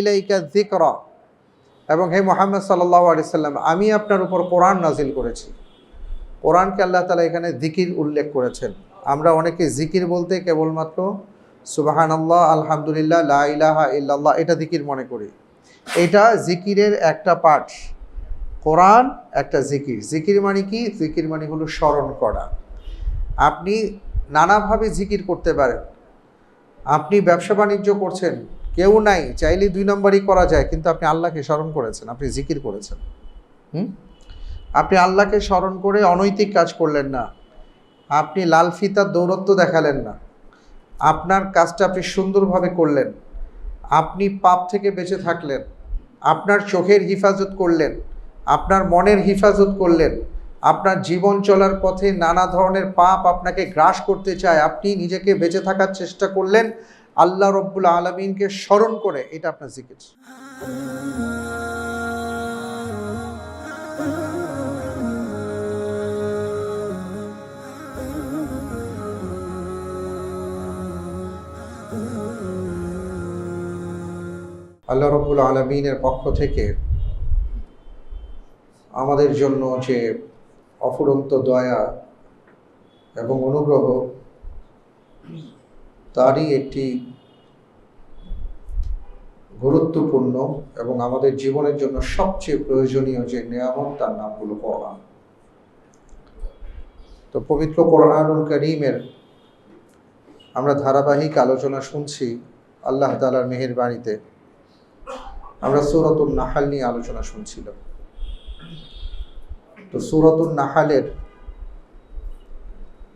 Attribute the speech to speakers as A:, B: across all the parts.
A: ইলাইকা এবং হে মোহাম্মদ সাল্লাহ সাল্লাম, আমি আপনার উপর কোরআন নাজিল করেছি। কোরআনকে আল্লাহ তালা এখানে জিকির উল্লেখ করেছেন। আমরা অনেকে জিকির বলতে কেবলমাত্র সুবাহান আল্লাহ আলহামদুলিল্লাহ, লা ইলাহা ইল্লাল্লাহ, এটা জিকির মনে করি। এটা জিকিরের একটা পাঠ। কোরআন একটা জিকির জিকির মানে কি? জিকির মানে হলো স্মরণ করা। আপনি নানাভাবে জিকির করতে পারেন। আপনি ব্যবসা বাণিজ্য করছেন। কেউ নাই, চাইলে দুই নম্বরই করা যায়, কিন্তু আপনি আল্লাহকে স্মরণ করেছেন, আপনি জিকির করেছেন। হুম? আপনি আল্লাহকে স্মরণ করে অনৈতিক কাজ করলেন না। আপনি লাল ফিতার দৌরত্ব দেখালেন না। আপনার কাজটা আপনি সুন্দরভাবে করলেন। আপনি পাপ থেকে বেঁচে থাকলেন। আপনার চোখের হিফাজত করলেন। আপনার মনের হিফাজত করলেন। আপনার জীবন চলার পথে নানা ধরনের পাপ আপনাকে গ্রাস করতে চায়। আপনি নিজেকে বেঁচে থাকার চেষ্টা করলেন। আল্লাহ রব্বুল আলমিনকে স্মরণ করে এটা আপনার জিকির। আল্লাহ রব্বুল আলমিনের পক্ষ থেকে আমাদের জন্য যে অফুরন্ত দয়া এবং অনুগ্রহ তারই একটি গুরুত্বপূর্ণ এবং আমাদের জীবনের জন্য সবচেয়ে প্রয়োজনীয় যে নিয়ামত, তার নাম হলো কোরআন। তো পবিত্র কোরআনুল করিমের আমরা ধারাবাহিক আলোচনা শুনছি আল্লাহ তালার মেহের বাড়িতে আমরা সুরতুল নাহাল নিয়ে আলোচনা শুনছিলাম। তো সুরতুল নাহালের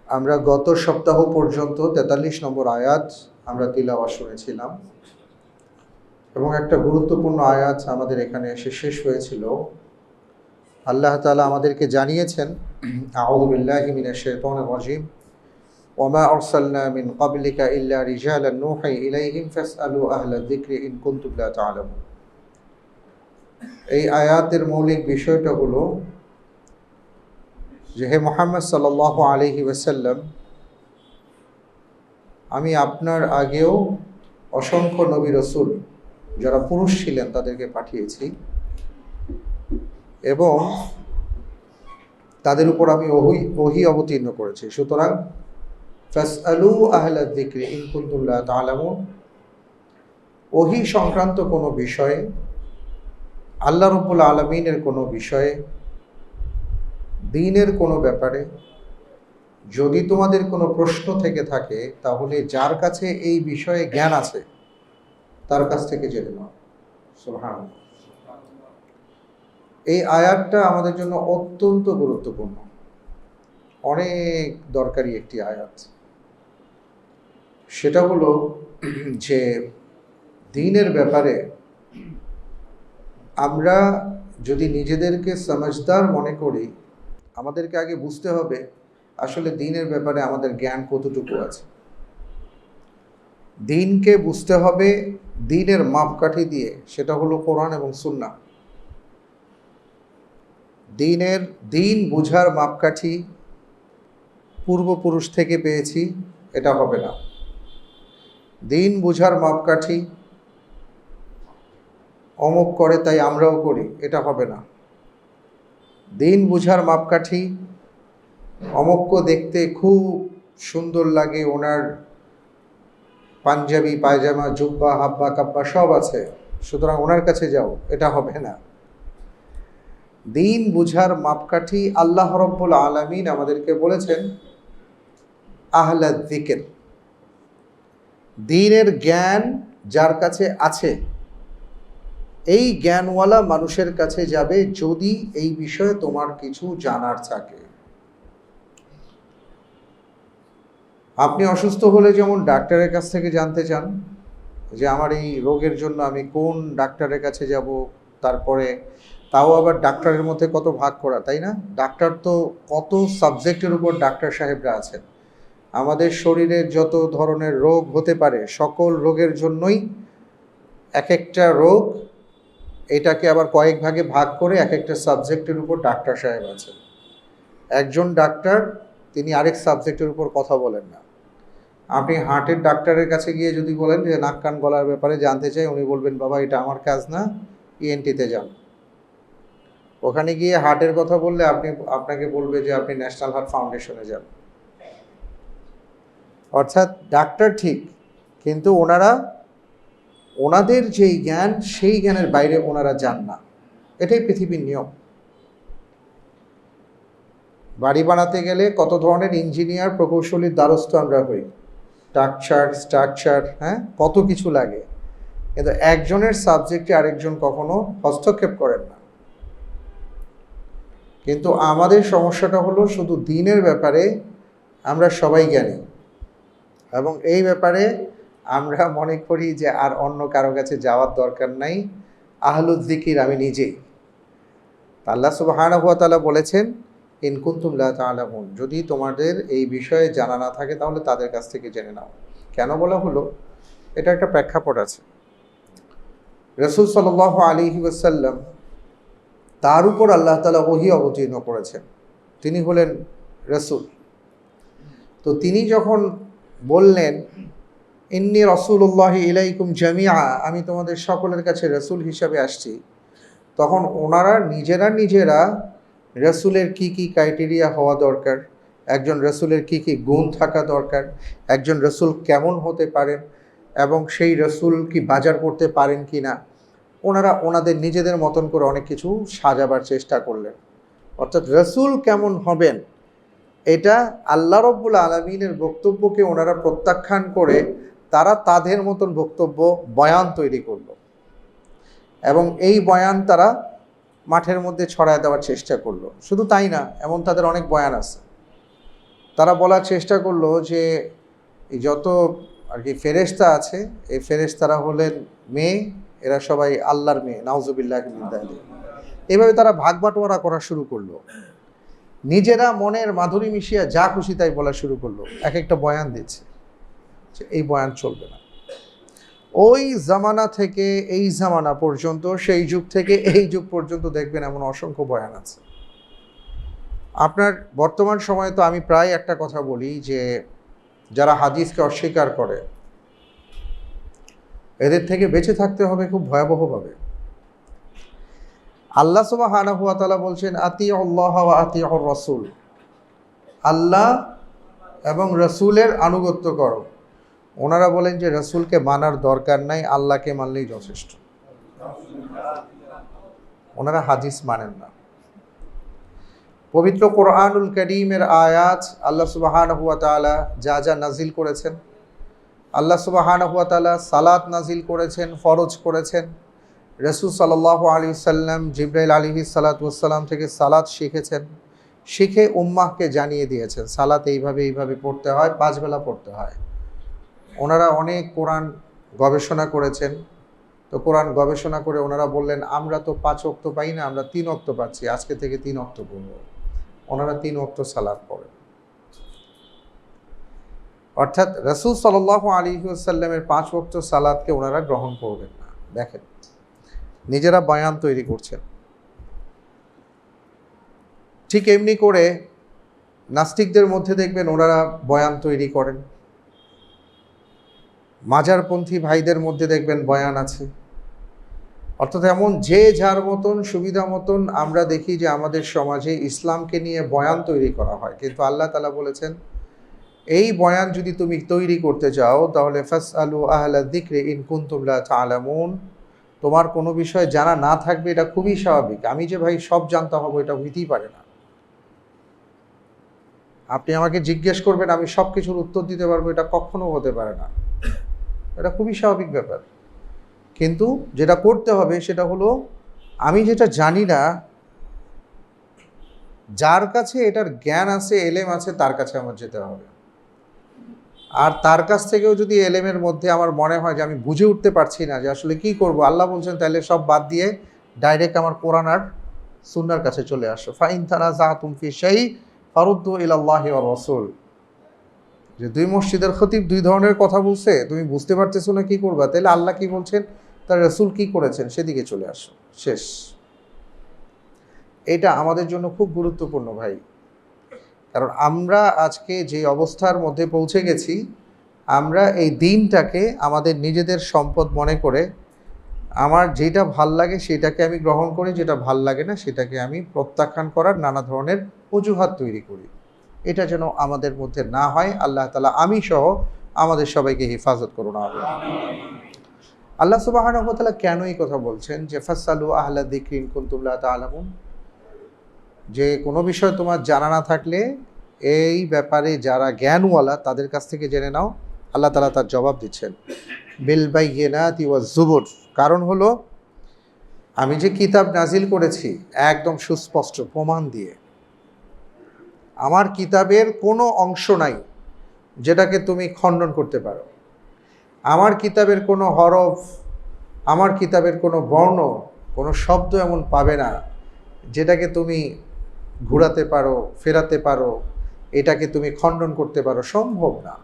A: আমরা গত সপ্তাহ পর্যন্ত তেতাল্লিশ নম্বর আয়াত আমরা তিলাওয়া শুনেছিলাম। এবং একটা গুরুত্বপূর্ণ আয়াত আমাদের এখানে এসে শেষ হয়েছিল। আল্লাহ তালা আমাদেরকে জানিয়েছেন আউদুবিল্লাহি ওমা ফাসআলু আহলা ইন এই আয়াতের মৌলিক বিষয়টা হলো যে, হে মোহাম্মদ সাল্লাহ আলহি ওয়াসাল্লাম, আমি আপনার আগেও অসংখ্য নবী রসুল যারা পুরুষ ছিলেন তাদেরকে পাঠিয়েছি এবং তাদের উপর আমি ওহি ওহি অবতীর্ণ করেছি। সুতরাং ফাস আলু আহলা ইনকুন্দুল্লাহ তালামুন ওহি সংক্রান্ত কোনো বিষয়ে, আল্লাহ রব্বুল আলমিনের কোনো বিষয়ে দিনের কোনো ব্যাপারে যদি তোমাদের কোনো প্রশ্ন থেকে থাকে, তাহলে যার কাছে এই বিষয়ে জ্ঞান আছে, তার কাছ থেকে জেনে নাও। সুবহান এই আয়াতটা আমাদের জন্য অত্যন্ত গুরুত্বপূর্ণ। অনেক দরকারি একটি আয়াত। সেটা হলো যে দিনের ব্যাপারে আমরা যদি নিজেদেরকে সমঝদার মনে করি আমাদেরকে আগে বুঝতে হবে আসলে দিনের ব্যাপারে আমাদের জ্ঞান কতটুকু আছে। দিনকে বুঝতে হবে দিনের মাপকাঠি দিয়ে, সেটা হলো কোরআন এবং সুন্না দিনের, দিন বুঝার মাপকাঠি পূর্বপুরুষ থেকে পেয়েছি, এটা হবে না। দিন বুঝার মাপকাঠি অমুক করে তাই আমরাও করি, এটা হবে না। দিন বুঝার মাপকাঠি। অমক্য দেখতে খুব সুন্দর লাগে ওনার পাঞ্জাবি, পায়জামা, জুব্বা, হাব্বা, কাব্বা সব আছে। সুতরাং ওনার কাছে যাও, এটা হবে না। দিন বুঝার মাপকাঠি আল্লাহ রব্বুল আলমিন আমাদেরকে বলেছেন আহলাদ দিকের দিনের জ্ঞান যার কাছে আছে এই জ্ঞানওয়ালা মানুষের কাছে যাবে যদি এই বিষয়ে তোমার কিছু জানার থাকে। আপনি অসুস্থ হলে যেমন ডাক্তারের কাছ থেকে জানতে চান, যে আমার এই রোগের জন্য আমি কোন ডাক্তারের কাছে যাব, তারপরে তাও আবার ডাক্তারের মধ্যে কত ভাগ করা, তাই না? ডাক্তার তো কত সাবজেক্টের উপর ডাক্তার সাহেবরা আছেন। আমাদের শরীরে যত ধরনের রোগ হতে পারে, সকল রোগের জন্যই এক একটা রোগ এটাকে আবার কয়েক ভাগে ভাগ করে এক একটা সাবজেক্টের উপর ডাক্তার সাহেব আছেন। একজন ডাক্তার, তিনি আরেক সাবজেক্টের উপর কথা বলেন না। আপনি হার্টের ডাক্তারের কাছে গিয়ে যদি বলেন যে নাক কান গলার ব্যাপারে জানতে চাই, উনি বলবেন, বাবা, এটা আমার কাজ না ইএনটিতে যান। ওখানে গিয়ে হার্টের কথা বললে আপনি, আপনাকে বলবে যে আপনি ন্যাশনাল হার্ট ফাউন্ডেশনে যান। অর্থাৎ ডাক্তার ঠিক, কিন্তু ওনারা ওনাদের যেই জ্ঞান, সেই জ্ঞানের বাইরে ওনারা যান না। এটাই পৃথিবীর নিয়ম। বাড়ি বানাতে গেলে কত ধরনের ইঞ্জিনিয়ার প্রকৌশলীর দ্বারস্থ আমরা হই? স্ট্রাকচার স্ট্রাকচার হ্যাঁ? কত কিছু লাগে। কিন্তু একজনের সাবজেক্টে আরেকজন কখনো হস্তক্ষেপ করেন না। কিন্তু আমাদের সমস্যাটা হলো শুধু দিনের ব্যাপারে আমরা সবাই জ্ঞানী। এবং এই ব্যাপারে আমরা মনে করি যে আর অন্য কারও কাছে যাওয়ার দরকার নাই। আহলুদ্দিকির আমি নিজেই। আল্লাহ সুবহানাহু ওয়া তাআলা বলেছেন ইনকুন্তুম লা তা'লামুন যদি তোমাদের এই বিষয়ে জানা না থাকে, তাহলে তাদের কাছ থেকে জেনে নাও। কেন বলা হলো? এটা একটা প্রেক্ষাপট আছে। রসুল সাল্লাল্লাহু আলী ওয়াসাল্লাম তার উপর আল্লাহ তালা ওহী অবতীর্ণ করেছেন। তিনি হলেন রসুল। তো তিনি যখন বললেন ইন্নি রসুল্লাহ ইলাইকুম জামিয়া আমি তোমাদের সকলের কাছে রসুল হিসাবে আসছি। তখন ওনারা নিজেরা নিজেরা রসুলের কি কি ক্রাইটেরিয়া হওয়া দরকার, একজন রসুলের কি কি গুণ থাকা দরকার, একজন রসুল কেমন হতে পারেন এবং সেই রসুল কি বাজার করতে পারেন কি না, ওনারা ওনাদের নিজেদের মতন করে অনেক কিছু সাজাবার চেষ্টা করলেন। অর্থাৎ রসুল কেমন হবেন, এটা আল্লাহ রব্বুল আলমিনের বক্তব্যকে ওনারা প্রত্যাখ্যান করে তারা তাদের মতন বক্তব্য, বয়ান তৈরি করল। এবং এই বয়ান তারা মাঠের মধ্যে ছড়ায় দেওয়ার চেষ্টা করল। শুধু তাই না, এমন তাদের অনেক বয়ান আছে। তারা বলার চেষ্টা করল যে যত আর কি ফেরেশতা আছে, এই ফেরেশতারা হলেন মেয়ে, এরা সবাই আল্লাহর মেয়ে, নাউজুবিল্লাহ এভাবে তারা ভাগ বাটোয়ারা করা শুরু করল। নিজেরা মনের মাধুরী মিশিয়া যা খুশি তাই বলা শুরু করল। এক একটা বয়ান দিচ্ছে। যে এই বয়ান চলবে না। ওই জামানা থেকে এই জামানা পর্যন্ত, সেই যুগ থেকে এই যুগ পর্যন্ত দেখবেন এমন অসংখ্য বয়ান আছে। আপনার বর্তমান সময়ে তো আমি প্রায় একটা কথা বলি যে, যারা হাদিসকে অস্বীকার করে, এদের থেকে বেঁচে থাকতে হবে খুব ভয়াবহভাবে। আল্লাহ সুবাহানা হুয়া তালা বলছেন আতি আল্লাহ আতি রসুল। আল্লাহ এবং রসুলের আনুগত্য করো। ওনারা বলেন যে রসুলকে মানার দরকার নাই, আল্লাহকে মানলেই যথেষ্ট। ওনারা হাদিস মানেন না। পবিত্র কোরআনুল করিমের আয়াত আল্লাহ সুবাহান হুয়া তালা যা যা নাজিল করেছেন, আল্লাহ সুবাহান হুয়া তালা সালাত নাজিল করেছেন, ফরজ করেছেন। রসুল সাল্লাহ আলী সাল্লাম জিব্রাইল আলিহি সালাতাম থেকে সালাত শিখেছেন, শিখে উম্মাহকে জানিয়ে দিয়েছেন, সালাত এইভাবে এইভাবে পড়তে হয় পাঁচবেলা পড়তে হয়। ওনারা অনেক কোরআন গবেষণা করেছেন। তো কোরআন গবেষণা করে ওনারা বললেন, আমরা তো পাঁচ অক্ত পাই না, আমরা তিন অক্ত পাচ্ছি, আজকে থেকে তিন অক্ত পড়ব। ওনারা তিন অক্ত সালাদ পড়েন। অর্থাৎ রসুল সাল আলী পাঁচ অক্ত সালাদকে ওনারা গ্রহণ করবেন না। দেখেন, নিজেরা বয়ান তৈরি করছেন। ঠিক এমনি করে নাস্তিকদের মধ্যে দেখবেন ওনারা বয়ান তৈরি করেন। মাজারপন্থী ভাইদের মধ্যে দেখবেন বয়ান আছে। অর্থাৎ এমন যে যার মতন, সুবিধা মতন আমরা দেখি যে আমাদের সমাজে ইসলামকে নিয়ে বয়ান তৈরি করা হয়। কিন্তু আল্লাহ তালা বলেছেন, এই বয়ান যদি তুমি তৈরি করতে চাও, তাহলে ফাস আলু আহলা দিকরে ইনকুন্তুল্লাহ আলামুন তোমার কোনো বিষয় জানা না থাকবে, এটা খুবই স্বাভাবিক। আমি যে ভাই সব জানতে হব, এটা হইতেই পারে না। আপনি আমাকে জিজ্ঞেস করবেন, আমি সব কিছুর উত্তর দিতে পারব, এটা কখনো হতে পারে না। এটা খুবই স্বাভাবিক ব্যাপার। কিন্তু যেটা করতে হবে সেটা হলো, আমি যেটা জানি না, যার কাছে এটার জ্ঞান আছে, এলেম আছে, তার কাছে আমার যেতে হবে। আর তার কাছ থেকেও যদি এলেমের মধ্যে আমার মনে হয় যে আমি বুঝে উঠতে পারছি না যে আসলে কি করব, আল্লাহ বলছেন তাহলে সব বাদ দিয়ে ডাইরেক্ট আমার কোরআন আর সুন্নার কাছে চলে আসো। ফাইন থানা জাহ তুমফি সেই ফারুদ্দু ইলাল্লাহ রসুল। যে দুই মসজিদের খতিব দুই ধরনের কথা বলছে, তুমি বুঝতে পারতেছো না কি করবা? তাহলে আল্লাহ কি বলছেন? তার রসুল কি করেছেন? সেদিকে চলে আসো। শেষ। এটা আমাদের জন্য খুব গুরুত্বপূর্ণ ভাই। কারণ আমরা আজকে যে অবস্থার মধ্যে পৌঁছে গেছি, আমরা এই দিনটাকে আমাদের নিজেদের সম্পদ মনে করে, আমার যেটা ভালো লাগে সেটাকে আমি গ্রহণ করি, যেটা ভালো লাগে না সেটাকে আমি প্রত্যাখ্যান করার নানা ধরনের অজুহাত তৈরি করি। এটা যেন আমাদের মধ্যে না হয়, আল্লাহ তালা আমি সহ আমাদের সবাইকে হেফাজত করুন, আমিন। আল্লাহ সুবাহ কেন এই কথা বলছেন যে ফাসালু আহলা দিক্রিন কুন্তুল্লাহ তালামুন যে কোনো বিষয় তোমার জানা না থাকলে এই ব্যাপারে যারা জ্ঞানওয়ালা তাদের কাছ থেকে জেনে নাও, আল্লাহ তালা তার জবাব দিচ্ছেন বিল বাই গেনাত ওয়াজ জুবুর কারণ হলো আমি যে কিতাব নাজিল করেছি, একদম সুস্পষ্ট প্রমাণ দিয়ে আমার কিতাবের কোনো অংশ নাই যেটাকে তুমি খণ্ডন করতে পারো। আমার কিতাবের কোনো হরফ, আমার কিতাবের কোনো বর্ণ, কোনো শব্দ এমন পাবে না যেটাকে তুমি ঘোরাতে পারো, ফেরাতে পারো, এটাকে তুমি খণ্ডন করতে পারো। সম্ভব না।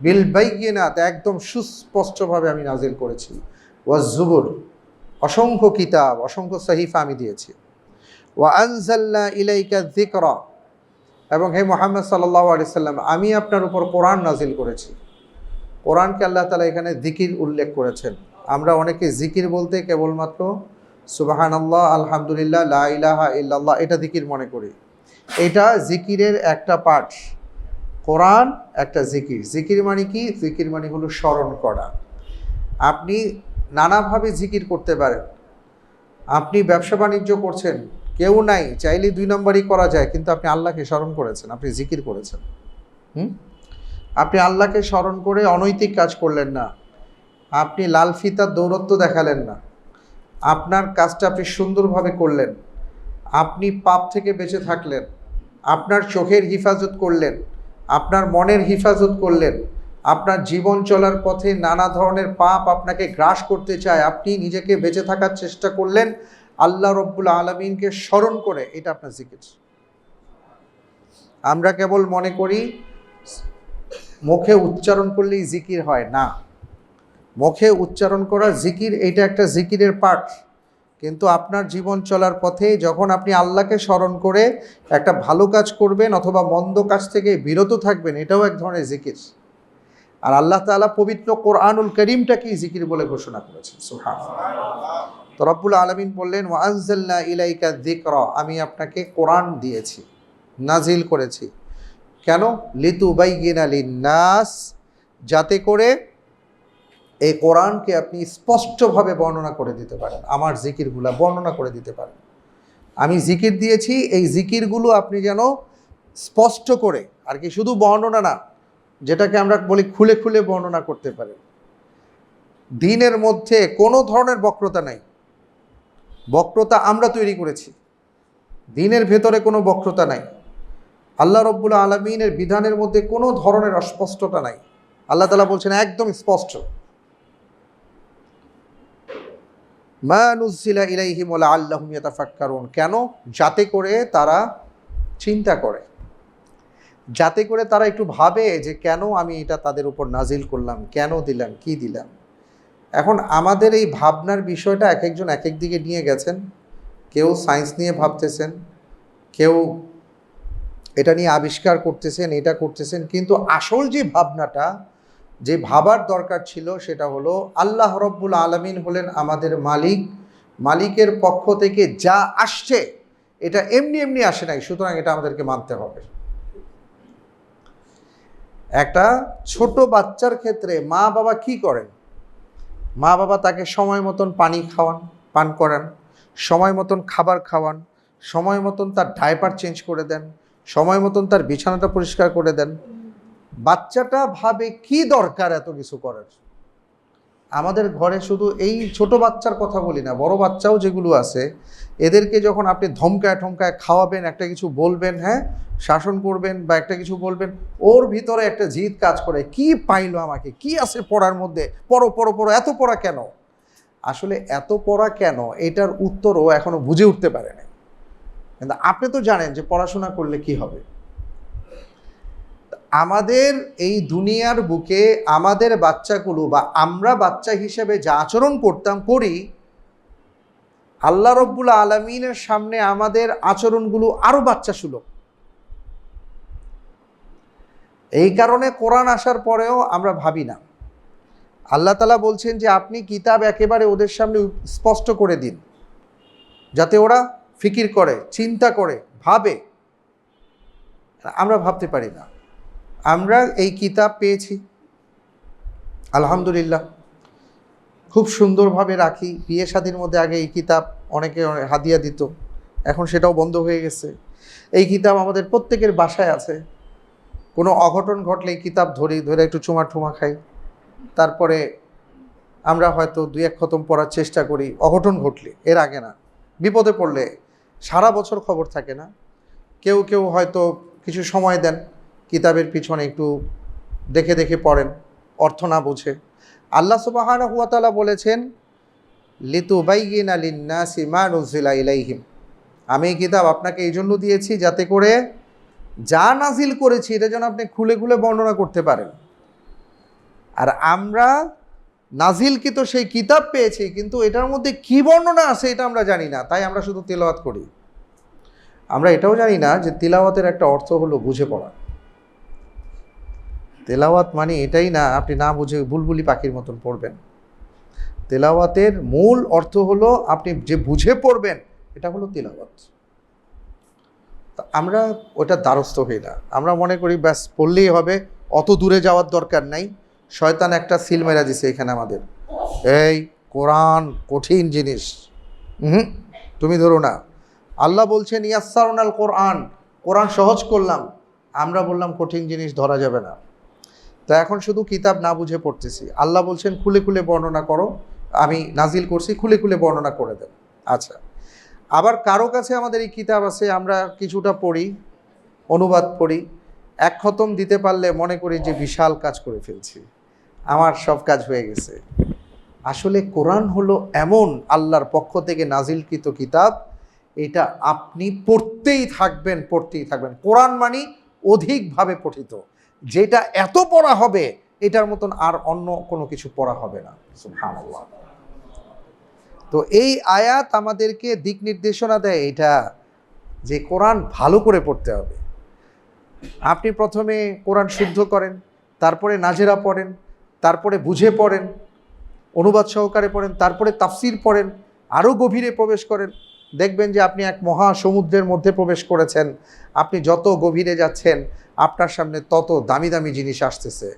A: বিল বাইগিনাত একদম সুস্পষ্টভাবে আমি নাজিল করেছি। ওয়াজ জুবুর, অসংখ্য কিতাব, অসংখ্য সহিফা আমি দিয়েছি। ওয়া আনজাল্লা ইলাইকা যিকরা এবং হে মোহাম্মদ সাল্লাহ আলিয়াল্লাম আমি আপনার উপর কোরআন নাজিল করেছি। কোরআনকে আল্লাহ তালা এখানে জিকির উল্লেখ করেছেন। আমরা অনেকে জিকির বলতে কেবলমাত্র সুবাহান আল্লাহ আলহামদুলিল্লাহ, লা ইলাহা ইল্লাল্লাহ, এটা জিকির মনে করি। এটা জিকিরের একটা পাঠ। কোরআন একটা জিকির। জিকির মানে কি? জিকির মানে হলো স্মরণ করা। আপনি নানাভাবে জিকির করতে পারেন। আপনি ব্যবসা বাণিজ্য করছেন কেউ নাই, চাইলে দুই নম্বরই করা যায়, কিন্তু আপনি আল্লাহকে স্মরণ করেছেন, আপনি জিকির করেছেন। হুম? আপনি আল্লাহকে স্মরণ করে অনৈতিক কাজ করলেন না। আপনি লাল ফিতার দৌরত্ব দেখালেন না। আপনার কাজটা আপনি সুন্দরভাবে করলেন। আপনি পাপ থেকে বেঁচে থাকলেন। আপনার চোখের হিফাজত করলেন। আপনার মনের হিফাজত করলেন। আপনার জীবন চলার পথে নানা ধরনের পাপ আপনাকে গ্রাস করতে চায়। আপনি নিজেকে বেঁচে থাকার চেষ্টা করলেন। আল্লাহ রব্বুল আলমিনকে স্মরণ করে এটা আপনার জিকির। আমরা কেবল মনে করি, মুখে উচ্চারণ করলেই জিকির হয় না। মুখে উচ্চারণ করা জিকির, এটা একটা জিকিরের পাঠ। কিন্তু আপনার জীবন চলার পথে যখন আপনি আল্লাহকে স্মরণ করে একটা ভালো কাজ করবেন অথবা মন্দ কাজ থেকে বিরত থাকবেন, এটাও এক ধরনের জিকির। আর আল্লাহ তাআলা পবিত্র কোরআনুল করিমটাকেই জিকির বলে ঘোষণা করেছেন সুহান তো রব্বুল আলমিন বললেন ওয়ানজাল্লা ইলাইকা যিকর আমি আপনাকে কোরআন দিয়েছি নাজিল করেছি। কেন? লিতু বাইগিন আলী নাস যাতে করে এই কোরআনকে আপনি স্পষ্টভাবে বর্ণনা করে দিতে পারেন, আমার জিকিরগুলা বর্ণনা করে দিতে পারেন। আমি জিকির দিয়েছি, এই জিকিরগুলো আপনি যেন স্পষ্ট করে, আর কি শুধু বর্ণনা না, যেটাকে আমরা বলি খুলে খুলে বর্ণনা করতে পারেন। দিনের মধ্যে কোনো ধরনের বক্রতা নাই। বক্রতা আমরা তৈরি করেছি। দিনের ভেতরে কোনো বক্রতা নাই। আল্লাহ রব্বুল আলমিনের বিধানের মধ্যে কোনো ধরনের অস্পষ্টতা নাই। আল্লাহ তালা বলছেন, একদম স্পষ্ট। মা নুজিলা ইলাইহিম ওলা আল্লাহুম ইয়াতাফাক্কারুন। কেন? যাতে করে তারা চিন্তা করে। যাতে করে তারা একটু ভাবে যে কেন আমি এটা তাদের উপর নাজিল করলাম, কেন দিলাম, কি দিলাম। এখন আমাদের এই ভাবনার বিষয়টা এক একজন এক এক দিকে নিয়ে গেছেন। কেউ সায়েন্স নিয়ে ভাবতেছেন, কেউ এটা নিয়ে আবিষ্কার করতেছেন, এটা করতেছেন, কিন্তু আসল যে ভাবনাটা, যে ভাবার দরকার ছিল সেটা হলো আল্লাহ রব্বুল আলমিন হলেন আমাদের মালিক। মালিকের পক্ষ থেকে যা আসছে, এটা এমনি এমনি আসে নাই, সুতরাং এটা আমাদেরকে মানতে হবে। একটা ছোট বাচ্চার ক্ষেত্রে মা বাবা কি করেন? মা বাবা তাকে সময় মতন পানি খাওয়ান, পান করান, সময় মতন খাবার খাওয়ান, সময় মতন তার ডাইপার চেঞ্জ করে দেন, সময় মতন তার বিছানাটা পরিষ্কার করে দেন। বাচ্চাটা ভাবে কি দরকার এত কিছু করার? আমাদের ঘরে শুধু এই ছোট বাচ্চার কথা বলি না, বড় বাচ্চাও যেগুলো আছে, এদেরকে যখন আপনি ধমকায় ঠমকায় খাওয়াবেন, একটা কিছু বলবেন হ্যাঁ শাসন করবেন বা একটা কিছু বলবেন, ওর ভিতরে একটা জিদ কাজ করে, কি পাইলো আমাকে, কি আছে পড়ার মধ্যে, পড়ো পড়ো পড়ো, এত পড়া কেন? আসলে এত পড়া কেন? এটার উত্তরও এখনও বুঝে উঠতে পারে না কিন্তু আপনি তো জানেন যে পড়াশোনা করলে কি হবে। আমাদের এই দুনিয়ার বুকে আমাদের বাচ্চাগুলো বা আমরা বাচ্চা হিসেবে যা আচরণ করতাম, করি, আল্লাহ রব্বুল আলমিনের সামনে আমাদের আচরণগুলো আরও বাচ্চা সুলভ এই কারণে কোরআন আসার পরেও আমরা ভাবি না। আল্লাহ তালা বলছেন যে আপনি কিতাব একেবারে ওদের সামনে স্পষ্ট করে দিন। যাতে ওরা ফিকির করে, চিন্তা করে, ভাবে। আমরা ভাবতে পারি না। আমরা এই কিতাব পেয়েছি। আলহামদুলিল্লাহ। খুব সুন্দরভাবে রাখি। বিয়ে শাদির মধ্যে আগে এই কিতাব অনেকে হাদিয়া দিত। এখন সেটাও বন্ধ হয়ে গেছে। এই কিতাব আমাদের প্রত্যেকের বাসায় আছে। কোনো অঘটন ঘটলে এই কিতাব ধরি, ধরে একটু চুমা ঠুমা খাই। তারপরে আমরা হয়তো দুই এক খতম পড়ার চেষ্টা করি। অঘটন ঘটলে, এর আগে না। বিপদে পড়লে সারা বছর খবর থাকে না। কেউ কেউ হয়তো কিছু সময় দেন। কিতাবের পিছনে একটু দেখে দেখে পড়েন, অর্থ না বুঝে। আল্লাহ সুবাহানা হুয়াতালা বলেছেন লিতু বাইগিন আলিন্নাসি মা নজিলা ইলাইহিম। আমি এই কিতাব আপনাকে এই জন্য দিয়েছি যাতে করে যা নাজিল করেছি এটা যেন আপনি খুলে খুলে বর্ণনা করতে পারেন। আর আমরা নাজিলকৃত সেই কিতাব পেয়েছি, কিন্তু এটার মধ্যে কি বর্ণনা আছে এটা আমরা জানি না, তাই আমরা শুধু তেলাওয়াত করি। আমরা এটাও জানি না যে তিলাওয়াতের একটা অর্থ হলো বুঝে পড়া। তেলাওয়াত মানে এটাই না, আপনি না বুঝে বুলবুলি পাখির মতন পড়বেন। তেলাওয়াতের মূল অর্থ হলো আপনি যে বুঝে পড়বেন, এটা হলো তেলাওয়াত। আমরা ওটা দ্বারস্থ হই না। আমরা মনে করি, ব্যাস, পড়লেই হবে, অত দূরে যাওয়ার দরকার নাই। শয়তান একটা সিল মেরা দিছে এখানে আমাদের। এই, কোরআন কঠিন জিনিস। হুম তুমি ধরো না। আল্লাহ বলছেন, ইয়াসারুনাল কোরআন। কোরআন সহজ করলাম। আমরা বললাম, কঠিন জিনিস ধরা যাবে না। তো এখন শুধু কিতাব না বুঝে পড়তেছি। আল্লাহ বলছেন, খুলে খুলে বর্ণনা করো। আমি নাজিল করছি, খুলে খুলে বর্ণনা করে দেব। আচ্ছা। আবার কারও কাছে আমাদের এই কিতাব আছে, আমরা কিছুটা পড়ি, অনুবাদ পড়ি। এক খতম দিতে পারলে মনে করি যে বিশাল কাজ করে ফেলছি। আমার সব কাজ হয়ে গেছে। আসলে কোরআন হলো এমন আল্লাহর পক্ষ থেকে নাজিলকৃত কিতাব। এটা আপনি পড়তেই থাকবেন পড়তেই থাকবেন। কোরআন মানি অধিকভাবে পঠিত। যেটা এত পড়া হবে, এটার মতন আর অন্য কোনো কিছু পড়া হবে না। সুবহানাল্লাহ। তো এই আয়াত আমাদেরকে দিক নির্দেশনা দেয়, এটা যে কোরআন ভালো করে পড়তে হবে। আপনি প্রথমে কোরআন শুদ্ধ করেন, তারপরে নাজেরা পড়েন, তারপরে বুঝে পড়েন, অনুবাদ সহকারে পড়েন, তারপরে তাফসির পড়েন আরও গভীরে প্রবেশ করেন। দেখবেন যে আপনি এক মহা সমুদ্রের মধ্যে প্রবেশ করেছেন, আপনি যত গভীরে যাচ্ছেন আপনার সামনে তত দামি দামি জিনিস আসতেছে।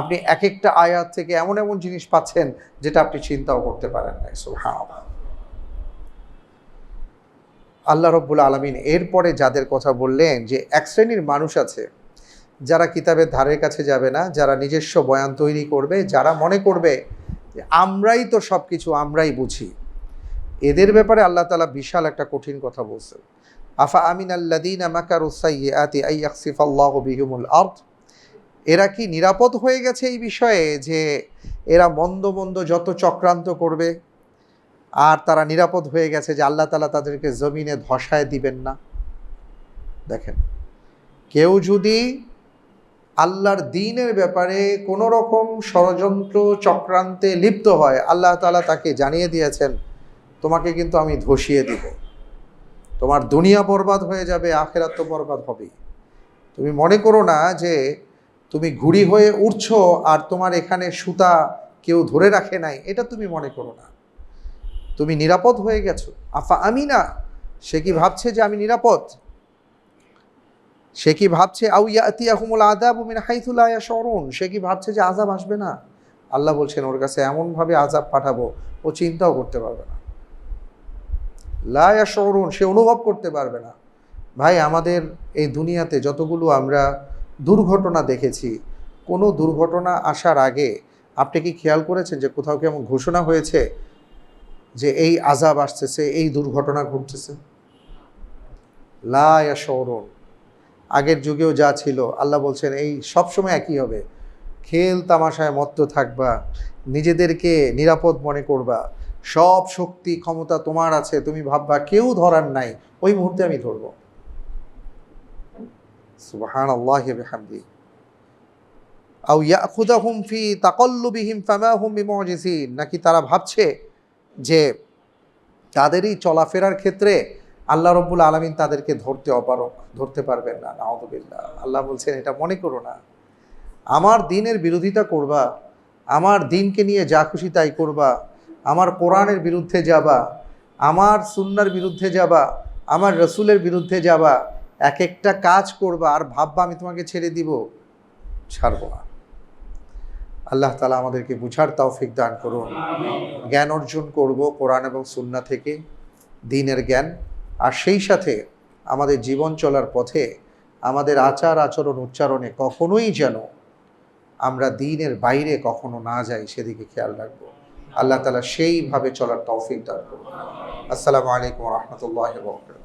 A: আপনি এক একটা আয়াত থেকে এমন এমন জিনিস পাচ্ছেন যেটা আপনি চিন্তাও করতে পারেন না সুবহানাল্লাহ। আল্লাহ রব্বুল আলমিন এরপরে যাদের কথা বললেন যে এক শ্রেণির মানুষ আছে, যারা কিতাবের ধারের কাছে যাবে না, যারা নিজস্ব বয়ান তৈরি করবে, যারা মনে করবে যে আমরাই তো সব কিছু আমরাই বুঝি। এদের ব্যাপারে আল্লাহ তালা বিশাল একটা কঠিন কথা বলছেন। আফা আমিন আল্লাদিন আমাকার উসাইয়াতি আইয়াকসিফ আল্লাহ বিহুমুল আর্থ এরা কি নিরাপদ হয়ে গেছে এই বিষয়ে যে এরা মন্দ মন্দ যত চক্রান্ত করবে? আর তারা নিরাপদ হয়ে গেছে যে আল্লাহ তালা তাদেরকে জমিনে ধসায় দিবেন না। দেখেন, কেউ যদি আল্লাহর দিনের ব্যাপারে কোনো রকম ষড়যন্ত্র, চক্রান্তে লিপ্ত হয়, আল্লাহ তালা তাকে জানিয়ে দিয়েছেন, তোমাকে কিন্তু আমি ধসিয়ে দিব। তোমার দুনিয়া বরবাদ হয়ে যাবে, আখেরাত তো বরবাদ হবেই। তুমি মনে করো না যে তুমি ঘুড়ি হয়ে উঠছো আর তোমার এখানে সুতা কেউ ধরে রাখে নাই, এটা তুমি মনে করো না। তুমি নিরাপদ হয়ে গেছো। আফা আমি না সে কি ভাবছে যে আমি নিরাপদ? সে কি ভাবছে, আউ ইয়াতি আহমুল আদাব শরণ সে কি ভাবছে যে আজাব আসবে না? আল্লাহ বলছেন, ওর কাছে এমনভাবে আজাব পাঠাবো, ও চিন্তাও করতে পারবে না। লায়া শরণ সে অনুভব করতে পারবে না। ভাই, আমাদের এই দুনিয়াতে যতগুলো আমরা দুর্ঘটনা দেখেছি, কোনো দুর্ঘটনা আসার আগে আপনি কি খেয়াল করেছেন যে কোথাও কি এমন ঘোষণা হয়েছে যে এই আজাব আসতেছে, এই দুর্ঘটনা ঘটতেছে? লায়া শরণ আগের যুগেও যা ছিল, আল্লাহ বলছেন, এই সবসময় একই হবে। খেল তামাশায় মত্ত থাকবা, নিজেদেরকে নিরাপদ মনে করবা সব শক্তি, ক্ষমতা তোমার আছে, তুমি ভাববা কেউ ধরার নাই, ওই মুহূর্তে আমি ধরবো। বিহামদি। আউ হুম নাকি তারা ভাবছে যে তাদেরই চলাফেরার ক্ষেত্রে আল্লাহ রব্বুল আলমিন তাদেরকে ধরতে অপারক, ধরতে পারবেন না নাওদবিল্লা আল্লাহ বলছেন, এটা মনে করো না। আমার দিনের বিরোধিতা করবা, আমার দিনকে নিয়ে যা খুশি তাই করবা আমার কোরআনের বিরুদ্ধে যাবা, আমার সুন্নার বিরুদ্ধে যাবা, আমার রসুলের বিরুদ্ধে যাবা, এক একটা কাজ করবা আর ভাববা আমি তোমাকে ছেড়ে দিব, ছাড়বো না। আল্লাহ তালা আমাদেরকে বুঝার তৌফিক দান করুন। জ্ঞান অর্জন করব কোরআন এবং সুন্না থেকে, দিনের জ্ঞান। আর সেই সাথে আমাদের জীবন চলার পথে, আমাদের আচার আচরণ উচ্চারণে কখনোই যেন আমরা দিনের বাইরে কখনো না যাই, সেদিকে খেয়াল রাখব। আল্লাহ তালা সেইভাবে চলার তৌফিক দান করুন। আসসালামু আলাইকুম রহমতুল্লাহ বরকাত